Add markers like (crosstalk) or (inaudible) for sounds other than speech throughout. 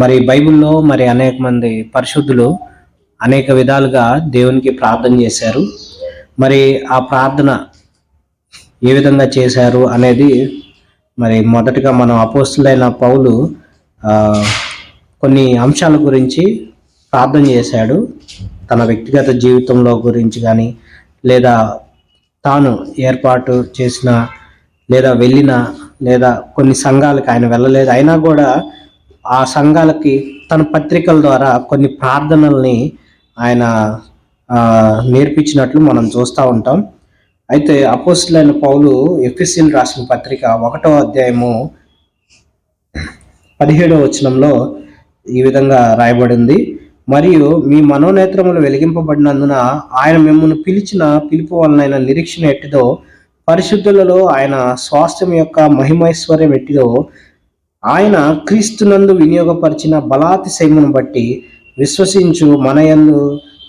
మరి బైబిల్లో మరి అనేక మంది పరిశుద్ధులు అనేక విధాలుగా దేవునికి ప్రార్థన చేశారు. మరి ఆ ప్రార్థన ఏ విధంగా చేశారు అనేది మరి మొదటగా మనం అపోస్తులైన పౌలు కొన్ని అంశాల గురించి ప్రార్థన చేశాడు. తన వ్యక్తిగత జీవితంలో గురించి కానీ లేదా తాను ఏర్పాటు చేసిన లేదా వెళ్ళిన లేదా కొన్ని సంఘాలకు ఆయన వెళ్ళలేదు. అయినా కూడా ఆ సంఘాలకి తన పత్రికల ద్వారా కొన్ని ప్రార్థనల్ని ఆయన నేర్పించినట్లు మనం చూస్తూ ఉంటాం. అయితే అపోజిట్లైన పౌలు ఎఫ్ఎస్సీలు రాసిన పత్రిక ఒకటో అధ్యాయము పదిహేడవ వచనంలో ఈ విధంగా రాయబడింది. మరియు మీ మనోనేత్రములు వెలిగింపబడినందున ఆయన మిమ్మల్ని పిలిచిన పిలుపు వలన నిరీక్షణ ఎట్టిదో పరిశుద్ధులలో ఆయన స్వాస్థ్యం యొక్క మహిమైశ్వర్యం ఎట్టిదో ఆయన క్రీస్తునందు వినియోగపరిచిన బలాతిశయమును బట్టి విశ్వసించు మనయందు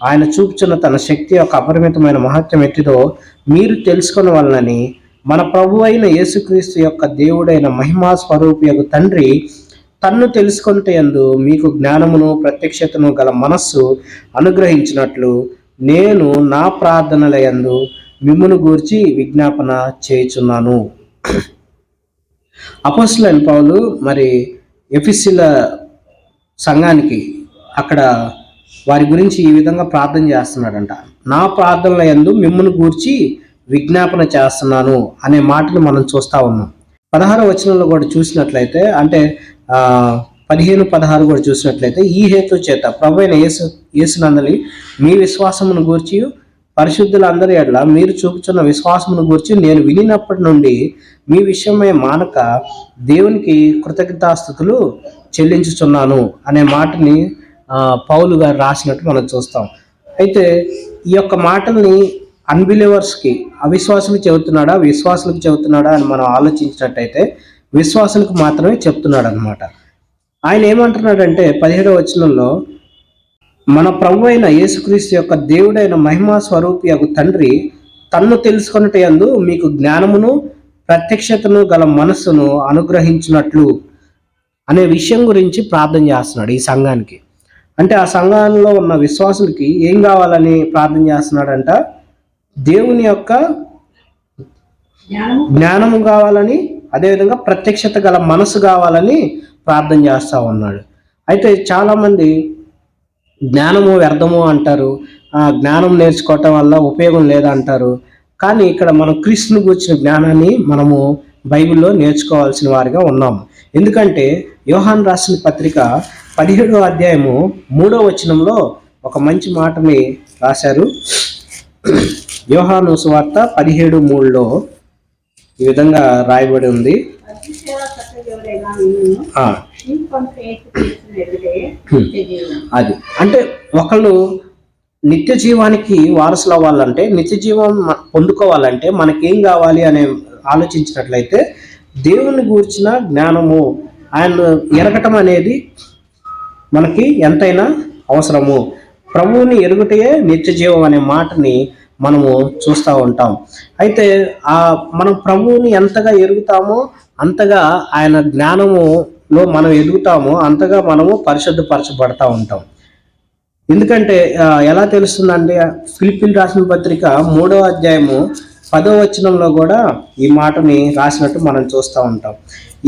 ఆయన చూపుచున్న తన శక్తి యొక్క అపరిమితమైన మహత్యం ఎట్టిదో మీరు తెలుసుకుని వలనని మన ప్రభు అయిన యేసుక్రీస్తు యొక్క దేవుడైన మహిమా స్వరూపి యొక్క తండ్రి తన్ను తెలుసుకుంటే యందు మీకు జ్ఞానమును ప్రత్యక్షతను గల మనస్సు అనుగ్రహించినట్లు నేను నా ప్రార్థనలయందు మిమ్మును గూర్చి విజ్ఞాపన చేయుచున్నాను. అపోస్తులైన పౌలు మరి ఎఫిసిల సంఘానికి అక్కడ వారి గురించి ఈ విధంగా ప్రార్థన చేస్తున్నాడంట. నా ప్రార్థనల ఎందు మిమ్మల్ని గూర్చి విజ్ఞాపన చేస్తున్నాను అనే మాటను మనం చూస్తా ఉన్నాం. పదహారు వచనంలో కూడా చూసినట్లయితే అంటే పదిహేను పదహారు కూడా చూసినట్లయితే ఈ హేతు చేత ప్రభు అయిన యేసు యేసునందలి మీ విశ్వాసమును గూర్చి పరిశుద్ధులందరి ఎడ్ల మీరు చూపుచున్న విశ్వాసమును గురించి నేను వినినప్పటి నుండి మీ విషయమై మానక దేవునికి కృతజ్ఞతాస్థుతులు చెల్లించుచున్నాను అనే మాటని పౌలు గారు రాసినట్టు మనం చూస్తాం. అయితే ఈ యొక్క మాటల్ని అన్బిలీవర్స్కి అవిశ్వాసులకు చెబుతున్నాడా విశ్వాసులకు చెబుతున్నాడా అని మనం ఆలోచించినట్టయితే విశ్వాసులకు మాత్రమే చెప్తున్నాడు అనమాట ఆయన ఏమంటున్నాడంటే పదిహేడవ వచనంలో మన ప్రభు అయిన యేసుక్రీస్తు యొక్క దేవుడైన మహిమా స్వరూపి యొక్క తండ్రి తన్ను తెలుసుకొనట యందు మీకు జ్ఞానమును ప్రత్యక్షతను గల మనస్సును అనుగ్రహించినట్లు అనే విషయం గురించి ప్రార్థన చేస్తున్నాడు ఈ సంఘానికి. అంటే ఆ సంఘంలో ఉన్న విశ్వాసులకి ఏం కావాలని ప్రార్థన చేస్తున్నాడంట? దేవుని యొక్క జ్ఞానము. జ్ఞానము కావాలని అదేవిధంగా ప్రత్యక్షత గల మనసు కావాలని ప్రార్థన చేస్తా ఉన్నాడు. అయితే చాలామంది జ్ఞానము వ్యర్థము అంటారు. ఆ జ్ఞానం నేర్చుకోవటం వల్ల ఉపయోగం లేదంటారు. కానీ ఇక్కడ మనం క్రీస్తుని గురించిన జ్ఞానాన్ని మనము బైబిల్లో నేర్చుకోవాల్సిన వారిగా ఉన్నాము. ఎందుకంటే యోహాన్ రాసిన పత్రిక పదిహేడో అధ్యాయము మూడో వచనంలో ఒక మంచి మాటని రాశారు. యోహాను సువార్త పదిహేడు మూడులో ఈ విధంగా రాయబడి ఉంది. అది. అంటే ఒకళ్ళు నిత్య జీవానికి వారసులు అవ్వాలంటే నిత్య జీవం పొందుకోవాలంటే మనకేం కావాలి అనే ఆలోచించినట్లయితే దేవుని గూర్చిన జ్ఞానము ఆయన ఎరగటం అనేది మనకి ఎంతైనా అవసరము. ప్రభువుని ఎరుగుటయే నిత్య జీవం అనే మాటని మనము చూస్తూ ఉంటాం. అయితే ఆ మనం ప్రభువుని ఎంతగా ఎరుగుతామో అంతగా ఆయన జ్ఞానములో మనం ఎదుగుతామో అంతగా మనము పరిశుద్ధపరచబడతా ఉంటాం. ఎందుకంటే ఎలా తెలుస్తుందంటే ఫిలిపిన్ రాసిన పత్రిక మూడవ అధ్యాయము పదో వచనంలో కూడా ఈ మాటని రాసినట్టు మనం చూస్తూ ఉంటాం.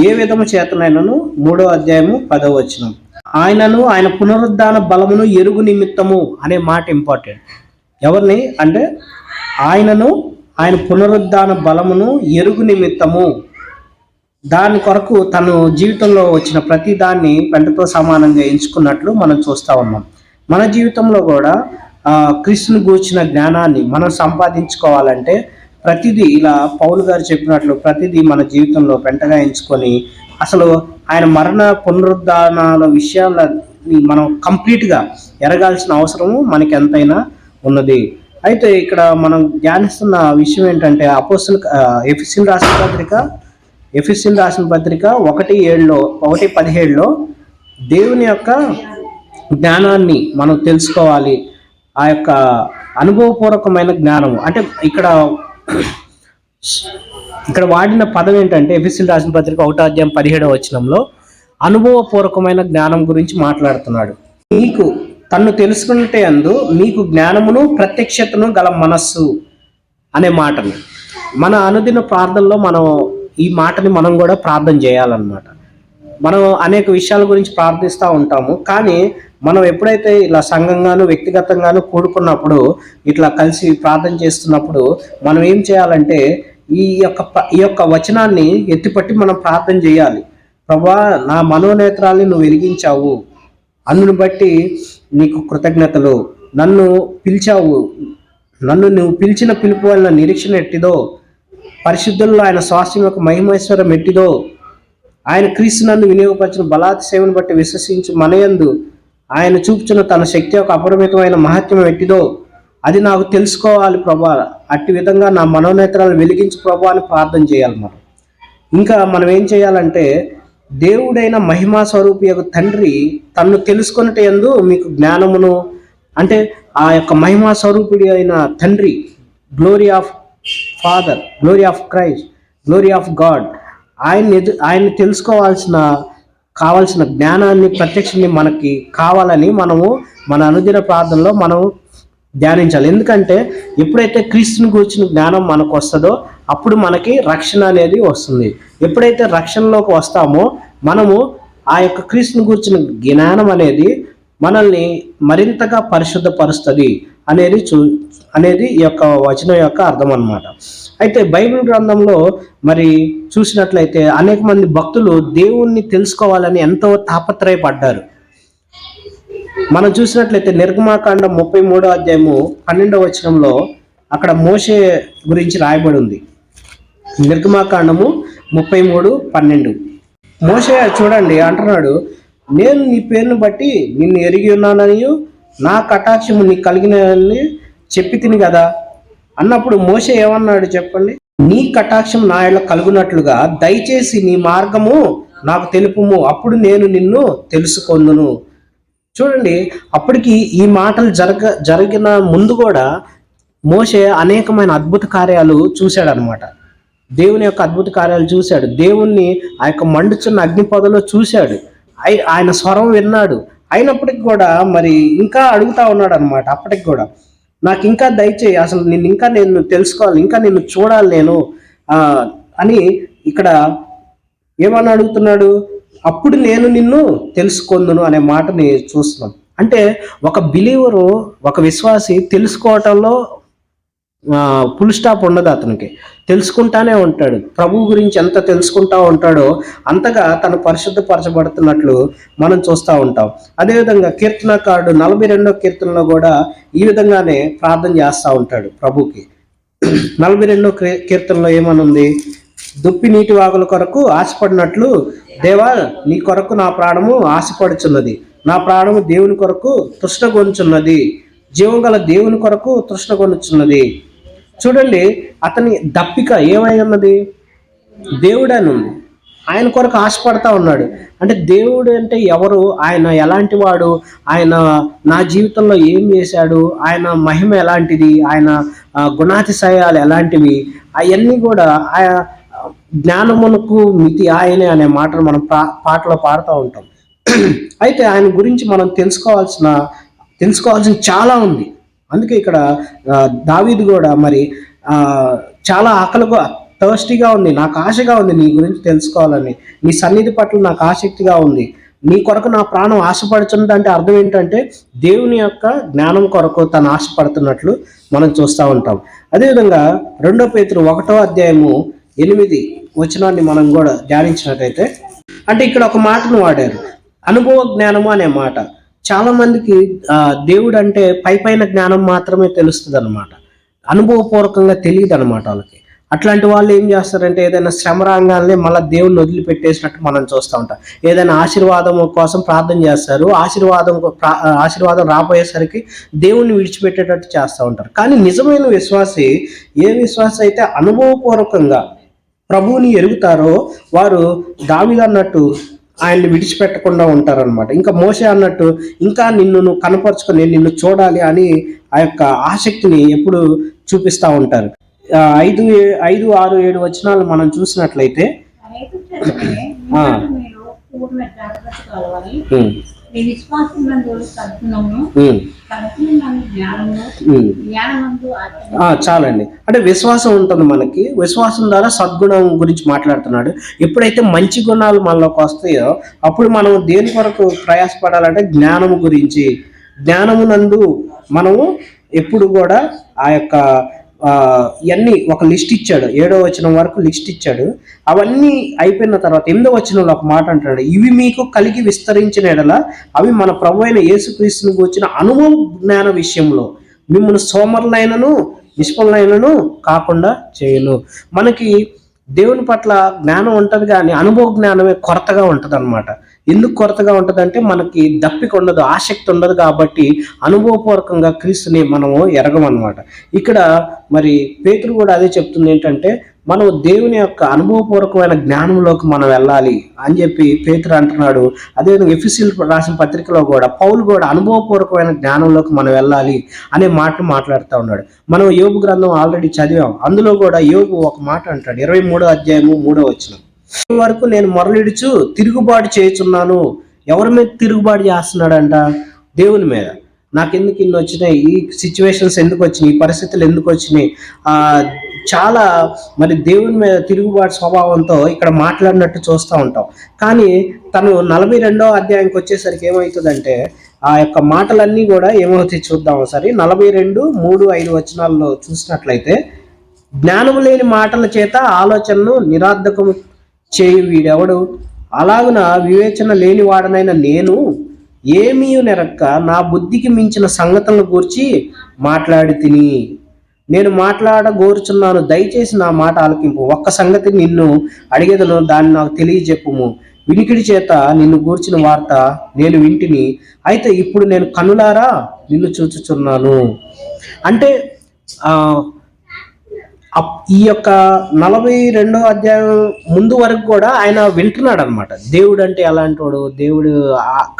ఏ విధము చేతనైనను? మూడో అధ్యాయము పదో వచనం. ఆయనను ఆయన పునరుద్ధాన బలమును ఎరుగు నిమిత్తము అనే మాట ఇంపార్టెంట్. ఎవరిని? అంటే ఆయనను ఆయన పునరుద్ధాన బలమును ఎరుగు నిమిత్తము. దాని కొరకు తను జీవితంలో వచ్చిన ప్రతి దాన్ని పెంటతో సమానంగా ఎంచుకున్నట్లు మనం చూస్తూ ఉన్నాం. మన జీవితంలో కూడా ఆ, క్రీస్తుని గూర్చిన జ్ఞానాన్ని మనం సంపాదించుకోవాలంటే ప్రతిదీ ఇలా పౌలు గారు చెప్పినట్లు ప్రతిదీ మన జీవితంలో పెంటగా ఎంచుకొని అసలు ఆయన మరణ పునరుద్ధానాల విషయాలని మనం కంప్లీట్గా ఎరగాల్సిన అవసరము మనకి ఎంతైనా ఉన్నది. అయితే ఇక్కడ మనం ధ్యానిస్తున్న విషయం ఏంటంటే అపోస్తుల ఎఫిసిల్ రాష్ట్ర పత్రిక ఎఫిసిల్ రాసిన పత్రిక ఒకటి ఏడులో ఒకటి పదిహేడులో దేవుని యొక్క జ్ఞానాన్ని మనం తెలుసుకోవాలి. ఆ యొక్క అనుభవపూర్వకమైన జ్ఞానము. అంటే ఇక్కడ ఇక్కడ వాడిన పదం ఏంటంటే ఎఫిసిల్ రాసిన పత్రిక ఒకటో అధ్యాయం పదిహేడవ వచనంలో అనుభవపూర్వకమైన జ్ఞానం గురించి మాట్లాడుతున్నాడు. మీకు తన్ను తెలుసుకుంటే అందు మీకు జ్ఞానమును ప్రత్యక్షతను గల మనస్సు అనే మాటను. మన అనుదిన ప్రార్థనలో మనం ఈ మాటని మనం కూడా ప్రార్థన చేయాలన్నమాట. మనం అనేక విషయాల గురించి ప్రార్థిస్తూ ఉంటాము. కానీ మనం ఎప్పుడైతే ఇలా సంఘంగాను వ్యక్తిగతంగాను కూడుకున్నప్పుడు ఇట్లా కలిసి ప్రార్థన చేస్తున్నప్పుడు మనం ఏం చేయాలంటే ఈ యొక్క ఈ యొక్క వచనాన్ని ఎత్తిపట్టి మనం ప్రార్థన చేయాలి. ప్రభా నా మనోనేత్రాల్ని నువ్వు వెలిగించావు. అందును బట్టి నీకు కృతజ్ఞతలు. నన్ను పిలిచావు. నన్ను నువ్వు పిలిచిన పిలుపు వల్ల నిరీక్షణ ఎట్టిదో పరిశుద్ధుల్లో ఆయన స్వాస్థ్యం యొక్క మహిమేశ్వరం ఎట్టిదో ఆయన క్రీస్తు నన్ను వినియోగపరిచిన బలాతి సేవను బట్టి విశ్వసించి మనయందు ఆయన చూపుచున్న తన శక్తి యొక్క అపరిమితమైన మహత్యం ఎట్టిదో అది నాకు తెలుసుకోవాలి ప్రభా. అట్టి విధంగా నా మనోనేత్రాలను వెలిగించు ప్రభా అని ప్రార్థన చేయాలి మనం. ఇంకా మనం ఏం చేయాలంటే దేవుడైన మహిమా స్వరూపి యొక్క తండ్రి తన్ను తెలుసుకున్నట్టు ఎందు మీకు జ్ఞానమును అంటే ఆ యొక్క మహిమా స్వరూపుడి అయిన తండ్రి glory of father glory of Christ glory of God ఆయన ఎదు ఆయన్ని తెలుసుకోవాల్సిన కావాల్సిన జ్ఞానాన్ని ప్రత్యక్షాన్ని మనకి కావాలని మనము మన అనుదిన ప్రార్థనలో మనం ధ్యానించాలి. ఎందుకంటే ఎప్పుడైతే క్రీస్తుని గురించిన జ్ఞానం మనకు వస్తుందో అప్పుడు మనకి రక్షణ అనేది వస్తుంది. ఎప్పుడైతే రక్షణలోకి వస్తామో మనము ఆ యొక్క క్రీస్తుని గురించిన జ్ఞానం అనేది మనల్ని మరింతగా పరిశుద్ధపరుస్తుంది. అనేది చూ అనేది ఈ యొక్క వచనం యొక్క అర్థం అనమాట అయితే బైబిల్ గ్రంథంలో మరి చూసినట్లయితే అనేక మంది భక్తులు దేవుణ్ణి తెలుసుకోవాలని ఎంతో తాపత్రయపడ్డారు. మనం చూసినట్లయితే నిర్గమాకాండ ముప్పై మూడో అధ్యాయము పన్నెండవ వచనంలో అక్కడ మోషే గురించి రాయబడి ఉంది నిర్గమాకాండము ముప్పై మూడు పన్నెండు. మోసే చూడండి అంటున్నాడు నేను నీ పేరును బట్టి నిన్ను ఎరిగి ఉన్నానని నా కటాక్షము నీకు కలిగిన చెప్పి తిని కదా. అన్నప్పుడు మోస ఏమన్నాడు చెప్పండి? నీ కటాక్షం నా ఎడల కలుగునట్లుగా దయచేసి నీ మార్గము నాకు తెలుపుము అప్పుడు నేను నిన్ను తెలుసుకొందును. చూడండి అప్పటికి ఈ మాటలు జరగ జరిగిన ముందు కూడా మోషే అనేకమైన అద్భుత కార్యాలు చూశాడనమాట దేవుని యొక్క అద్భుత కార్యాలు చూశాడు. దేవుణ్ణి ఆ యొక్క మండుచున్న అగ్నిపదలో చూశాడు. ఆయన స్వరం విన్నాడు. అయినప్పటికి కూడా మరి ఇంకా అడుగుతా ఉన్నాడు అనమాట అప్పటికి కూడా నాకు ఇంకా దయచేయి అసలు నిన్ను ఇంకా నేను తెలుసుకోవాలి ఇంకా నిన్ను చూడాలి నేను అని ఇక్కడ ఏమని అడుగుతున్నాడు? అప్పుడు నేను నిన్ను తెలుసుకుందును అనే మాటని చూస్తున్నాం. అంటే ఒక బిలీవరు ఒక విశ్వాసి తెలుసుకోవటంలో ఫుల్ స్టాప్ ఉండదు అతనికి. తెలుసుకుంటానే ఉంటాడు. ప్రభు గురించి ఎంత తెలుసుకుంటా ఉంటాడో అంతగా తను పరిశుద్ధపరచబడుతున్నట్లు మనం చూస్తూ ఉంటాం. అదేవిధంగా కీర్తనకారుడు నలభై రెండో కీర్తనలో కూడా ఈ విధంగానే ప్రార్థన చేస్తూ ఉంటాడు ప్రభుకి. నలభై రెండో కీర్తనలో ఏమనుంది? దుప్పి నీటి వాగుల కొరకు ఆశపడినట్లు దేవా నీ కొరకు నా ప్రాణము ఆశపడుచున్నది. నా ప్రాణము దేవుని కొరకు తృష్ణగొనుచున్నది జీవం గల దేవుని కొరకు తృష్ణగొనుచున్నది చూడండి అతని దప్పిక ఏమై ఉన్నది దేవుడని ఉంది ఆయన కొరకు ఆశపడతా ఉన్నాడు. అంటే దేవుడు అంటే ఎవరు? ఆయన ఎలాంటి వాడు? ఆయన నా జీవితంలో ఏం చేశాడు? ఆయన మహిమ ఎలాంటిది? ఆయన గుణాతిశయాలు ఎలాంటివి? అవన్నీ కూడా ఆయన జ్ఞానమునకు మితి ఆయనే అనే మాటను మనం పా పాటలో పాడుతూ ఉంటాం. (clears throat) అయితే ఆయన గురించి మనం తెలుసుకోవాల్సిన తెలుసుకోవాల్సిన చాలా ఉంది. అందుకే ఇక్కడ ఆ, దావీదు కూడా మరి చాలా ఆకలిగా థర్స్టీగా ఉంది నాకు ఆశగా ఉంది నీ గురించి తెలుసుకోవాలని. నీ సన్నిధి పట్ల నాకు ఆసక్తిగా ఉంది. నీ కొరకు నా ప్రాణం ఆశపడుతున్నది అంటే అర్థం ఏంటంటే దేవుని యొక్క జ్ఞానం కొరకు తను ఆశపడుతున్నట్లు మనం చూస్తూ ఉంటాం. అదేవిధంగా రెండో పేతురు ఒకటో అధ్యాయము ఎనిమిది వచనాన్ని మనం కూడా ధ్యానించినట్టయితే అంటే ఇక్కడ ఒక మాటను వాడారు. అనుభవ జ్ఞానము అనే మాట. చాలా మందికి దేవుడు అంటే పై పైన జ్ఞానం మాత్రమే తెలుస్తుంది అనమాట అనుభవపూర్వకంగా తెలియదు అనమాట వాళ్ళకి. అట్లాంటి వాళ్ళు ఏం చేస్తారంటే ఏదైనా శ్రమ రంగాల్ని మళ్ళీ దేవుని వదిలిపెట్టేసినట్టు మనం చూస్తూ ఉంటాం. ఏదైనా ఆశీర్వాదం కోసం ప్రార్థన చేస్తారు. ఆశీర్వాదం ప్రా- ఆశీర్వాదం రాబోయేసరికి దేవుణ్ణి విడిచిపెట్టేటట్టు చేస్తూ ఉంటారు. కానీ నిజమైన విశ్వాసి ఏ విశ్వాసి అయితే అనుభవపూర్వకంగా ప్రభువుని ఎరుగుతారో వారు దావిదన్నట్టు ఆయన్ని విడిచిపెట్టకుండా ఉంటారనమాట ఇంకా మోసే అన్నట్టు ఇంకా నిన్ను నువ్వు కనపరుచుకొని నేను నిన్ను చూడాలి అని ఆ యొక్క ఆసక్తిని ఎప్పుడు చూపిస్తూ ఉంటారు. ఐదు ఏ- ఐదు ఆరు ఏడు వచనాలు మనం చూసినట్లయితే చాలండి. అంటే విశ్వాసం ఉంటుంది మనకి. విశ్వాసం ద్వారా సద్గుణం గురించి మాట్లాడుతున్నాడు. ఎప్పుడైతే మంచి గుణాలు మనలోకి వస్తాయో అప్పుడు మనం దేని కొరకు ప్రయాసపడాలంటే జ్ఞానము గురించి. జ్ఞానము నందు మనము ఎప్పుడు కూడా ఆ యొక్క ఇవన్నీ ఒక లిస్ట్ ఇచ్చాడు. ఏడో వచనం వరకు లిస్ట్ ఇచ్చాడు. అవన్నీ అయిపోయిన తర్వాత ఎనిమిదో వచనంలో ఒక మాట అంటాడు ఇవి మీకు కలిగి విస్తరించిన ఎడల అవి మన ప్రభు అయిన యేసుక్రీస్తుని వచ్చిన అనుభవ జ్ఞాన విషయంలో మిమ్మల్ని సోమరులైనను నిష్ఫలైనను కాకుండా చేయను. మనకి దేవుని పట్ల జ్ఞానం ఉంటుంది కానీ అనుభవ జ్ఞానమే కొరతగా ఉంటుంది అనమాట ఎందుకు కొరతగా ఉంటుందంటే మనకి దప్పిక ఉండదు ఆసక్తి ఉండదు కాబట్టి అనుభవపూర్వకంగా క్రీస్తుని మనము ఎరగమన్నమాట. ఇక్కడ మరి పేతురు కూడా అదే చెప్తుంది ఏంటంటే మనం దేవుని యొక్క అనుభవపూర్వకమైన జ్ఞానంలోకి మనం వెళ్ళాలి అని చెప్పి పేతురు అంటున్నాడు. అదేవిధంగా ఎఫిసిల్ రాసిన పత్రికలో కూడా పౌలు కూడా అనుభవపూర్వకమైన జ్ఞానంలోకి మనం వెళ్ళాలి అనే మాట మాట్లాడుతూ ఉన్నాడు. మనం యోగు గ్రంథం ఆల్రెడీ చదివాం. అందులో కూడా యోగు ఒక మాట అంటాడు. ఇరవై మూడో అధ్యాయము మూడో వచ్చిన వరకు నేను మొరలిడుచు తిరుగుబాటు చేయుచున్నాను. ఎవరి మీద తిరుగుబాటు చేస్తున్నాడంట? దేవుని మీద. నాకెందుకు ఇన్ని వచ్చినాయి? ఈ సిచ్యువేషన్స్ ఎందుకు వచ్చినాయి? ఈ పరిస్థితులు ఎందుకు వచ్చినాయి? చాలా మరి దేవుని మీద తిరుగుబాటు స్వభావంతో ఇక్కడ మాట్లాడినట్టు చూస్తూ ఉంటాం. కానీ తను నలభై రెండో అధ్యాయంకి వచ్చేసరికి ఏమవుతుందంటే ఆ యొక్క మాటలన్నీ కూడా ఏమవుతాయి చూద్దాం ఒకసారి. నలభై రెండు మూడు ఐదు వచనాల్లో చూసినట్లయితే జ్ఞానము లేని మాటల చేత ఆలోచనను నిరార్థకము చేయు వీడెవడు? అలాగున వివేచన లేనివాడనైన నేను ఏమీ నెరక్క నా బుద్ధికి మించిన సంగతులను గూర్చి మాట్లాడి తిని. నేను మాట్లాడగోరుచున్నాను దయచేసి నా మాట ఆలకింపు. ఒక్క సంగతి నిన్ను అడిగేదను దాన్ని నాకు తెలియజెప్పుము. వినికిడి చేత నిన్ను గూర్చిన వార్త నేను వింటిని. అయితే ఇప్పుడు నేను కనులారా నిన్ను చూచుచున్నాను. అంటే ఈ యొక్క నలభై రెండో అధ్యాయం ముందు వరకు కూడా ఆయన వింటున్నాడు అనమాట దేవుడు అంటే ఎలాంటి వాడు దేవుడు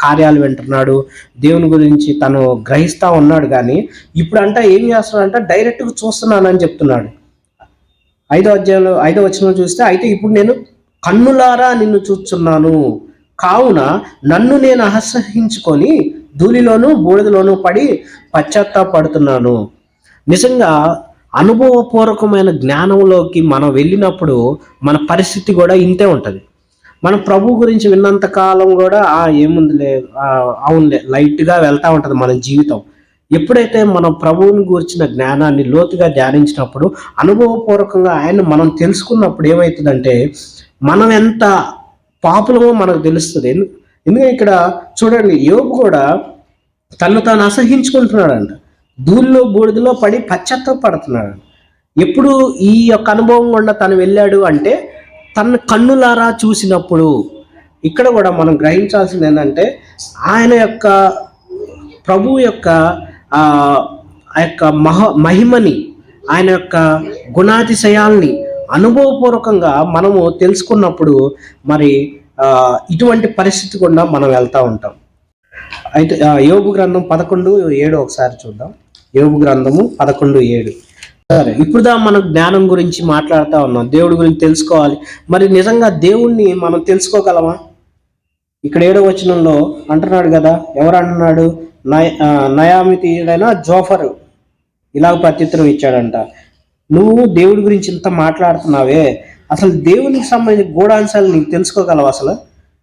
కార్యాలు వింటున్నాడు. దేవుని గురించి తను గ్రహిస్తా ఉన్నాడు కానీ ఇప్పుడు అంట ఏం చేస్తున్నాడంటే డైరెక్ట్గా చూస్తున్నానని చెప్తున్నాడు. ఐదో అధ్యాయంలో ఐదో వచ్చిన చూస్తే అయితే ఇప్పుడు నేను కన్నులారా నిన్ను చూస్తున్నాను. కావున నన్ను నేను అసహించుకొని ధూళిలోను బూడిదలోను పడి పశ్చాత్తాపడుతున్నాను. నిజంగా అనుభవపూర్వకమైన జ్ఞానంలోకి మనం వెళ్ళినప్పుడు మన పరిస్థితి కూడా ఇంతే ఉంటుంది. మనం ప్రభు గురించి విన్నంత కాలం కూడా ఆ ఏముందిలే అవునులే లైట్గా వెళ్తూ ఉంటుంది మన జీవితం. ఎప్పుడైతే మనం ప్రభువుని గురించిన జ్ఞానాన్ని లోతుగా ధ్యానించినప్పుడు అనుభవపూర్వకంగా ఆయన మనం తెలుసుకున్నప్పుడు ఏమవుతుందంటే మనం ఎంత పాపులమో మనకు తెలుస్తుంది. ఎందుకంటే ఇక్కడ చూడండి యోగు కూడా తను తాను అసహించుకుంటున్నాడంట. ధూళిలో బూడిదలో పడి పశ్చాత్తాపడుతున్నాడు ఎప్పుడు ఈ యొక్క అనుభవం గుండా తను వెళ్ళాడు అంటే తన కన్నులారా చూసినప్పుడు ఇక్కడ కూడా మనం గ్రహించాల్సింది ఏంటంటే ఆయన యొక్క ప్రభు యొక్క ఆ యొక్క మహ మహిమని ఆయన యొక్క గుణాతిశయాల్ని అనుభవపూర్వకంగా మనము తెలుసుకున్నప్పుడు మరి ఇటువంటి పరిస్థితి గుండా మనం వెళ్తూ ఉంటాం. అయితే యోగు గ్రంథం పదకొండు ఏడు ఒకసారి చూద్దాం. యోగు గ్రంథము పదకొండు ఏడు. సరే ఇప్పుడుదా మనం జ్ఞానం గురించి మాట్లాడుతూ ఉన్నాం. దేవుడి గురించి తెలుసుకోవాలి. మరి నిజంగా దేవుణ్ణి మనం తెలుసుకోగలమా? ఇక్కడ ఏడో వచనంలో అంటున్నాడు కదా ఎవరు అంటున్నాడు నయ ఆ, నయామితీయుడైన జోఫర్. ఇలాగ ప్రత్యుత్తరం ఇచ్చాడంట. నువ్వు దేవుడి గురించి ఇంత మాట్లాడుతున్నావే? అసలు దేవునికి సంబంధించిన గూఢాంశాలు నీకు తెలుసుకోగలవు అసలు?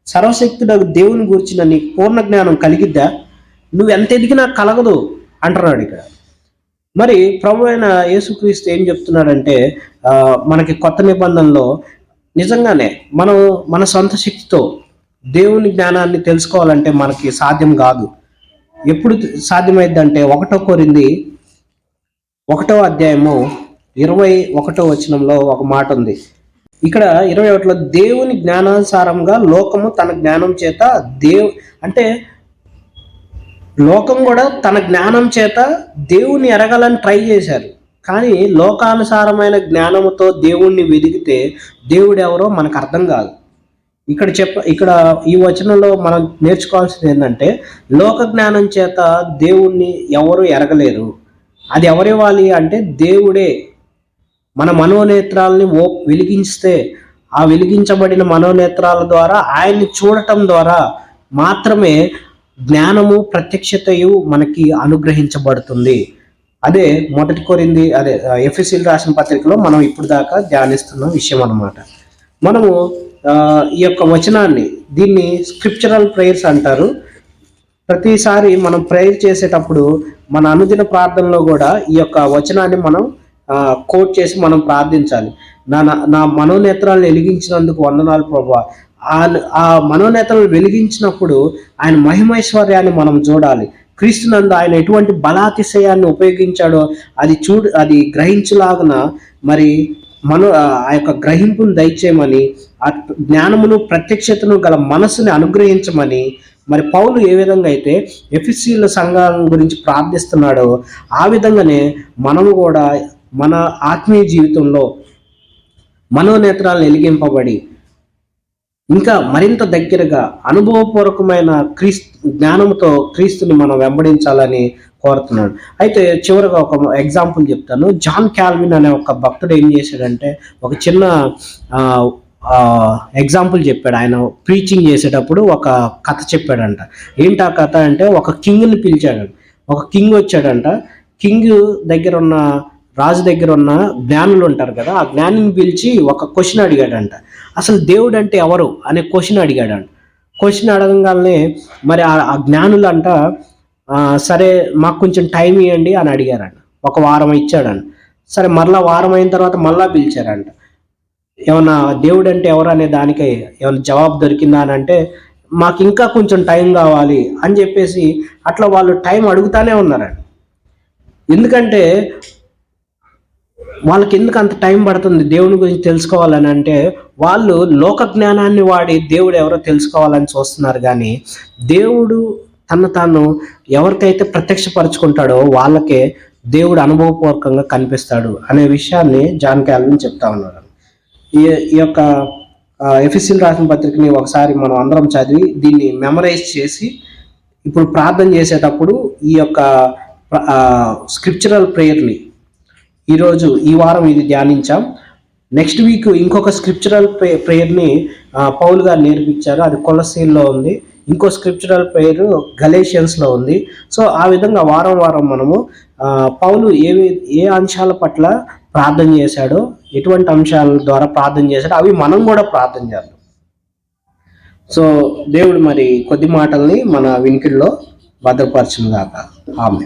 సర్వశక్తుడు దేవుని గురించిన నీకు పూర్ణ జ్ఞానం కలిగిద్దా? నువ్వు ఎంత ఎదిగినా కలగదు అంటున్నాడు ఇక్కడ. మరి ప్రభు అయిన యేసుక్రీస్తు ఏం చెప్తున్నాడంటే మనకి కొత్త నిబంధనలో నిజంగానే మనం మన సొంత శక్తితో దేవుని జ్ఞానాన్ని తెలుసుకోవాలంటే మనకి సాధ్యం కాదు. ఎప్పుడు సాధ్యమైందంటే ఒకటో కోరింది ఒకటో అధ్యాయము ఇరవై ఒకటో వచనంలో ఒక మాట ఉంది. ఇక్కడ ఇరవై ఒకటిలో దేవుని జ్ఞానానుసారంగా లోకము తన జ్ఞానం చేత దేవ్ అంటే లోకం కూడా తన జ్ఞానం చేత దేవుణ్ణి ఎరగాలని ట్రై చేశారు. కానీ లోకానుసారమైన జ్ఞానముతో దేవుణ్ణి వెదిగితే దేవుడు ఎవరో మనకు అర్థం కాదు. ఇక్కడ చెప్ప ఇక్కడ ఈ వచనంలో మనం నేర్చుకోవాల్సింది ఏంటంటే లోక జ్ఞానం చేత దేవుణ్ణి ఎవరు ఎరగలేరు. అది ఎవరివ్వాలి అంటే దేవుడే. మన మనోనేత్రాలని ఓ వెలిగిస్తే ఆ వెలిగించబడిన మనోనేత్రాల ద్వారా ఆయన్ని చూడటం ద్వారా మాత్రమే జ్ఞానము ప్రత్యక్షతయు మనకి అనుగ్రహించబడుతుంది. అదే మొదటి కోరింది అదే ఎఫ్ఎస్సీలు రాసిన పత్రికలో మనం ఇప్పుడు దాకా ధ్యానిస్తున్న విషయం అన్నమాట. మనము ఈ యొక్క వచనాన్ని దీన్ని స్క్రిప్చరల్ ప్రేయర్స్ అంటారు. ప్రతిసారి మనం ప్రేయర్ చేసేటప్పుడు మన అనుదిన ప్రార్థనలో కూడా ఈ యొక్క వచనాన్ని మనం కోట్ చేసి మనం ప్రార్థించాలి. నా నా- నా మనోనేత్రాలను వెలిగించినందుకు వందనాలు ప్రభా. ఆ ఆ వెలిగించినప్పుడు ఆయన మహిమైశ్వర్యాన్ని మనం చూడాలి. క్రీస్తునందు ఆయన ఎటువంటి బలాతిశయాన్ని ఉపయోగించాడో అది చూడు అది గ్రహించలాగున మరి మన ఆ యొక్క గ్రహింపును దయచేయమని ఆ జ్ఞానమును ప్రత్యక్షతను గల మనసుని అనుగ్రహించమని మరి పౌలు ఏ విధంగా అయితే ఎఫ్ఎస్సీల సంఘం గురించి ప్రార్థిస్తున్నాడో ఆ విధంగానే మనము కూడా మన ఆత్మీయ జీవితంలో మనోనేత్రాలను వెలిగింపబడి ఇంకా మరింత దగ్గరగా అనుభవపూర్వకమైన క్రీస్తు జ్ఞానంతో క్రీస్తుని మనం వెంబడించాలని కోరుతున్నాడు. అయితే చివరిగా ఒక ఎగ్జాంపుల్ చెప్తాను. జాన్ క్యాల్విన్ అనే ఒక భక్తుడు ఏం చేశాడంటే ఒక చిన్న ఎగ్జాంపుల్ చెప్పాడు. ఆయన ప్రీచింగ్ చేసేటప్పుడు ఒక కథ చెప్పాడంట. ఏంటి ఆ కథ అంటే ఒక కింగ్ని పిలిచాడు ఒక కింగ్ వచ్చాడంట. కింగ్ దగ్గర ఉన్న రాజు దగ్గర ఉన్న జ్ఞానులు ఉంటారు కదా ఆ జ్ఞానిని పిలిచి ఒక క్వశ్చన్ అడిగాడంట. అసలు దేవుడు అంటే ఎవరు అనే క్వశ్చన్ అడిగాడంట. క్వశ్చన్ అడగంగానే మరి ఆ- ఆ జ్ఞానులు అంట సరే మాకు కొంచెం టైం ఇవ్వండి అని అడిగారంట. ఒక వారం ఇచ్చాడంట. సరే మరలా వారం అయిన తర్వాత మళ్ళా పిలిచారంట. ఏమన్నా దేవుడు అంటే ఎవరు అనే దానికై ఏమైనా జవాబు దొరికిందా అని అంటే మాకు ఇంకా కొంచెం టైం కావాలి అని చెప్పేసి అట్లా వాళ్ళు టైం అడుగుతానే ఉన్నారండి ఎందుకంటే వాళ్ళకి ఎందుకు అంత టైం పడుతుంది దేవుని గురించి తెలుసుకోవాలని అంటే వాళ్ళు లోక జ్ఞానాన్ని వాడి దేవుడు ఎవరో తెలుసుకోవాలని చూస్తున్నారు కానీ దేవుడు తను తాను ఎవరికైతే ప్రత్యక్షపరచుకుంటాడో వాళ్ళకే దేవుడు అనుభవపూర్వకంగా కనిపిస్తాడు అనే విషయాన్ని జాన్ క్యాల్విన్ చెప్తా ఉన్నాడు. ఈ ఈ యొక్క ఎఫ్ఎస్సీలు రాసిన పత్రికని ఒకసారి మనం అందరం చదివి దీన్ని మెమరైజ్ చేసి ఇప్పుడు ప్రార్థన చేసేటప్పుడు ఈ యొక్క స్క్రిప్చరల్ ప్రేయర్ని ఈరోజు ఈ వారం ఇది ధ్యానించాం. నెక్స్ట్ వీక్ ఇంకొక స్క్రిప్చరల్ ప్రే ప్రేయర్ని పౌల్ గారు నేర్పించారు. అది కొలసీల్లో ఉంది. ఇంకో స్క్రిప్చరల్ ప్రేయర్ గలేషియన్స్లో ఉంది. సో ఆ విధంగా వారం వారం మనము పౌలు ఏ ఏ అంశాల పట్ల ప్రార్థన చేశాడో ఎటువంటి అంశాల ద్వారా ప్రార్థన చేశాడో అవి మనం కూడా ప్రార్థన చేద్దాం. సో దేవుడు మరి కొద్ది మాటల్ని మన వినికిడిలో భద్రపరచును దాకా ఆమె